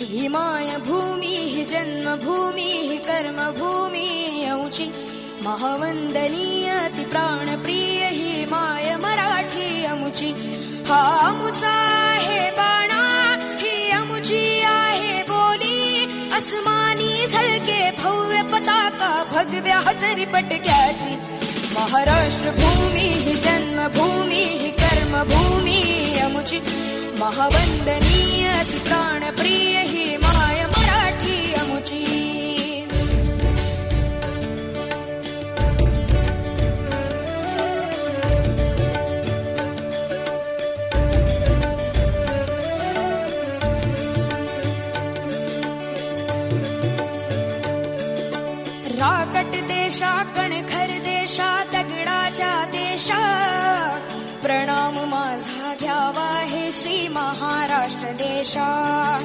ही माय भूमी जन्मभूमी कर्मभूमी यमुची महावंदनीय ती प्राणप्रिय ही माय मराठी अमुची हा अमुचा आहे बाणा ही अमुची आहे बोली। अस्मानी झळके भव्य पताका भगव्या हजरी पटक्याची। महाराष्ट्र भूमी जन्मभूमी कर्मभूमी अमुची महावंदनीय ती प्राणप्रिय ही माय मराठी अमुची। राकट देशा कणखर माझा घ्यावा हे श्री महाराष्ट्र देशा.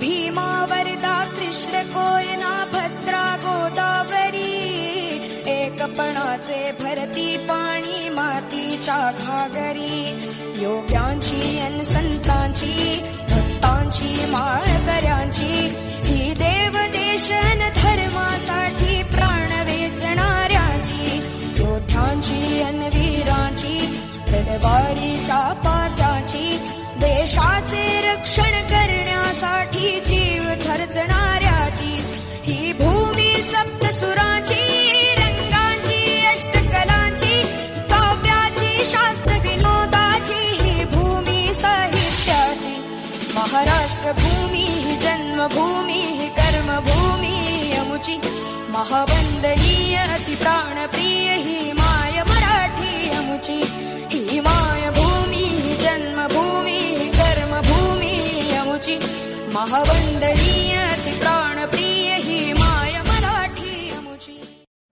भीमा वरदा कृष्ण कोयना भद्रा गोदावरी. एकपणाचे भरती पाणी मातीच्या घागरी. योग्यांची महाराष्ट्र भूमी ही जन्मभूमी कर्मभूमी यमुची महावंदनीय अति प्राणप्रिय ही माय मराठी यमुची ही माय भूमी जन्मभूमी कर्मभूमी यमुची महावंदनीय अति प्राणप्रिय